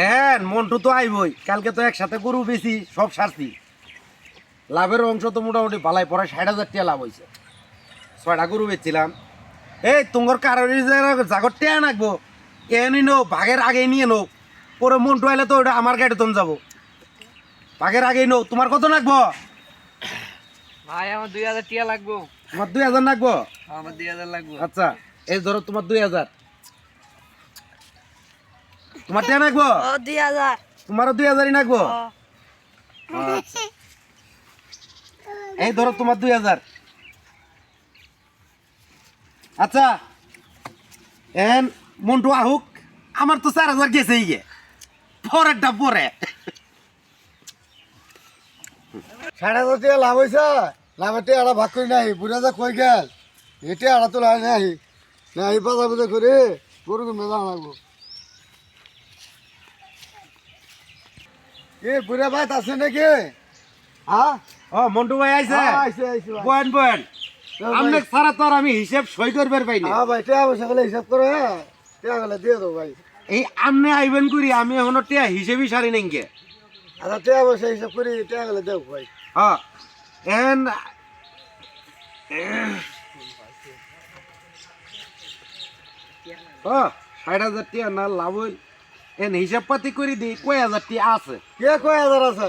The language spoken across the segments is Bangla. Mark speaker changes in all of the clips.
Speaker 1: হ্যাঁ মন্টু তো আইবই। কালকে তো একসাথে গরু বেশি সব সারছি। লাভের অংশ তো মোটামুটি ভালাই পরে ষাট হাজার টাকা লাভ হয়েছে ছয়টা গরু বেচছিলাম। এই তোমার কারোর জাগর টেয়া নাকবো এনে নো ভাগের আগে নিয়ে নো পরে মন্টু আইলে তো ওটা আমার গাড়ি তুমি যাব। ভাগের আগেই নো তোমার কত নাকবো?
Speaker 2: ভাই আমার দুই হাজার টিয়া লাগবো।
Speaker 1: তোমার দুই হাজার নাকবো?
Speaker 2: আমার দুই হাজার লাগবো।
Speaker 1: আচ্ছা এই ধরো তোমার দুই হাজার। তোমার টেয়া নাকবো?
Speaker 3: ও দুই হাজার।
Speaker 1: তোমারও দুই হাজারই নাকবো? আচ্ছা। এই ধরো তোমার দুই হাজার। আচ্ছা। এন মন্টু আহুক আমার তো চার হাজার গেছেই গে। পরেরটা পরে।
Speaker 4: সাড়ে হাজার টাকা লাভ হয়েছে লাভের টাকা আড়া ভাগ করি নাই বুড়া যা কই গেল? এটা আড়া তো লাই নাই। না এই বাজা বুঝা করে গরু মেলা লাগবো। এ বুড়া ভাই আছে নাকি? হ্যাঁ
Speaker 1: ও মন্টু ভাই আইছে।
Speaker 4: আইছে, আইছে।
Speaker 1: বয়েন বয়েন। আমনে ছাড়া তো আর আমি হিসেব সই করবার পাইনি
Speaker 4: হ্যাঁ ভাই টাকা পয়সা গেলে হিসাব করে হ্যাঁ। টাকা গেলে দিয়ে দেবো ভাই।
Speaker 1: এই আমনে আইবেন করি আমি এখনও টিয়া হিসেবই সারি নাই গে।
Speaker 4: আচ্ছা টাকা পয়সা হিসাব করি টাকা গেলে দেবো ভাই।
Speaker 1: হ্যাঁ এন ও ষাট হাজার টিয়া না লাভ হইল। এন হিসাব পাতি করে দিই কয় হাজার টিয়া আছে?
Speaker 4: কে কয় হাজার আছে?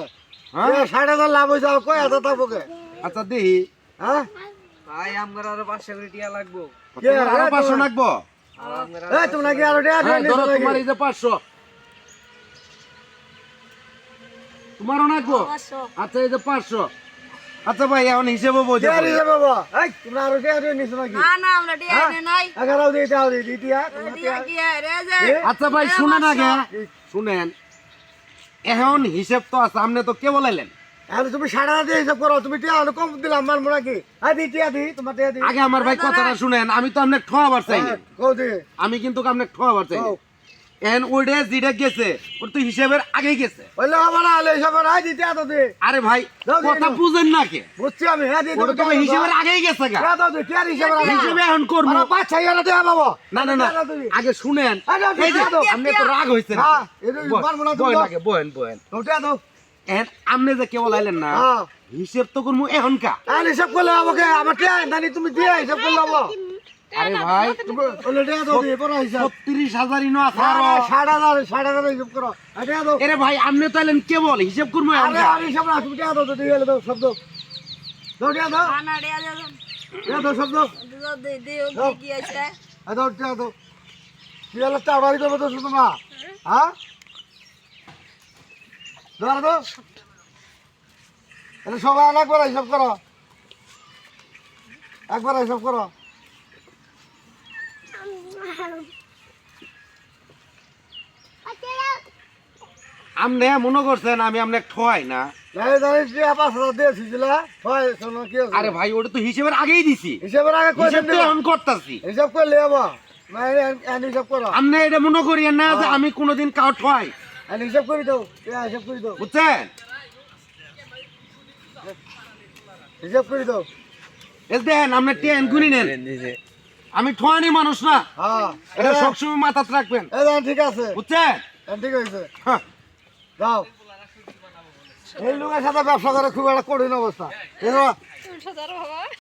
Speaker 1: হ্যাঁ?
Speaker 4: ষাট হাজার লাভ হয়েছে আর কয় হাজার থাকব কে?
Speaker 1: আচ্ছা দেখি
Speaker 4: হ্যাঁ?
Speaker 2: ভাই আমার আরও পাঁচশো করে টিয়া লাগবো।
Speaker 4: কে,
Speaker 1: আরও
Speaker 4: এ,
Speaker 1: পাঁচশো
Speaker 2: আমার
Speaker 4: এই তোমরা কি আরও টাকা
Speaker 1: হ্যাঁ, ধরো তোমার এই যে পাঁচশো। তোমারও আচ্ছা এই যে পাঁচশো। আচ্ছা ভাই এখন হিসেবে বোঝা
Speaker 4: দিছে বাবা এই তোমরা আরও দিয়ে নিছো নাকি?
Speaker 3: না না আমরা এনে নাই।
Speaker 4: এগারো দিয়ে টাকা দিয়ে
Speaker 3: কি
Speaker 1: আচ্ছা ভাই শুনেন আগে। শুনেন এখন হিসেব তো আছে আপনি তো কে বলাইলেন?
Speaker 4: তুমি সাড়ে দিয়ে হিসাব করো তুমি টিয়া হলো কম দিলাম মানবো নাকি? হ্যাঁ দি টিয়া দি তোমার টিয়া দি।
Speaker 1: আগে আমার ভাই কথাটা শুনেন আমি তো আপনাকে ঠোয়াবার চাই না।
Speaker 4: হ্যাঁ, কও
Speaker 1: আমি কিন্তু আপনাকে ঠোয়াবার চাই না।
Speaker 4: কও।
Speaker 1: যেটা গেছে ওর তো হিসেবের গেছে।
Speaker 4: হইলে হবে না হলে হিসাব না দি টিয়া তো
Speaker 1: আরে ভাই কথা বুঝেন না কে?
Speaker 4: বুঝছি আমি হ্যাঁ দি
Speaker 1: ওটা তো ভাই আগেই গেছে গা।
Speaker 4: টিয়া দাও দি টিয়া হিসাব
Speaker 1: হিসেবে এখন করব।
Speaker 4: পাঁচ ছয় হাজার টাকা পাবো।
Speaker 1: না না না। আগে শুনেন।
Speaker 4: আরে, আরে,
Speaker 1: এই যে আপনি তো রাগ হয়েছেন
Speaker 4: হ্যাঁ, এটা পারব না, তুমি
Speaker 1: বয়েন বয়েন বয়েন।
Speaker 4: দাও, দাও।
Speaker 1: এখন আপনি যে কে বলাইলেন না
Speaker 4: হ্যাঁ।
Speaker 1: হিসেব তো করব এখনকা
Speaker 4: আর হিসাব করলে হবে কে? আমার জানি তুমি দিয়ে হিসাব করলে হব।
Speaker 1: আরে ভাই
Speaker 4: দাও
Speaker 1: ছত্রিশ হাজারই না আছে আরও।
Speaker 4: আরে, ষাট হাজার ষাট হাজার হিসাব করো। আর দাও।
Speaker 1: ভাই আপনি তো এলেন কে বল? হিসেব করব
Speaker 4: আরে
Speaker 1: এখনকা
Speaker 4: আর হিসাব না তুমি দাও তো দিয়ে দাও শব্দ। দাও দাও। দাও শব্দ।
Speaker 3: দে দে দে কি আছে।
Speaker 4: এই দাও দাও। দেবো তো শুধু না হ্যাঁ? এটা সবাই একবার হিসাব করো। একবার হিসাব করো।
Speaker 1: আপনি মনে করছেন আমি আপনাকে ঠোয়াই না?
Speaker 4: হয়?
Speaker 1: আরে ভাই ওটা তো হিসেবের আগেই দিছি।
Speaker 4: হিসাবের আগে দিন
Speaker 1: এখন করতেছি।
Speaker 4: হিসাব করো।
Speaker 1: আপনি এটা মনে না যে আমি কোনোদিন কাউ
Speaker 4: আর হিসাব করে দাও হিসাব করে দাও
Speaker 1: বুঝছেন?
Speaker 4: হিসাব করে দাও
Speaker 1: দেখেন আপনি টেন গুনি নেন। আমি ঠোয়ানি মানুষ না।
Speaker 4: হ্যাঁ।
Speaker 1: এটা সবসময় মাথাতে রাখবেন।
Speaker 4: ঠিক আছে।
Speaker 1: বুঝছেন?
Speaker 4: ঠিক হয়েছে।
Speaker 1: হ্যাঁ।
Speaker 4: যাও। এই লোকের সাথে ব্যবসা করে খুব একটা কঠিন অবস্থা।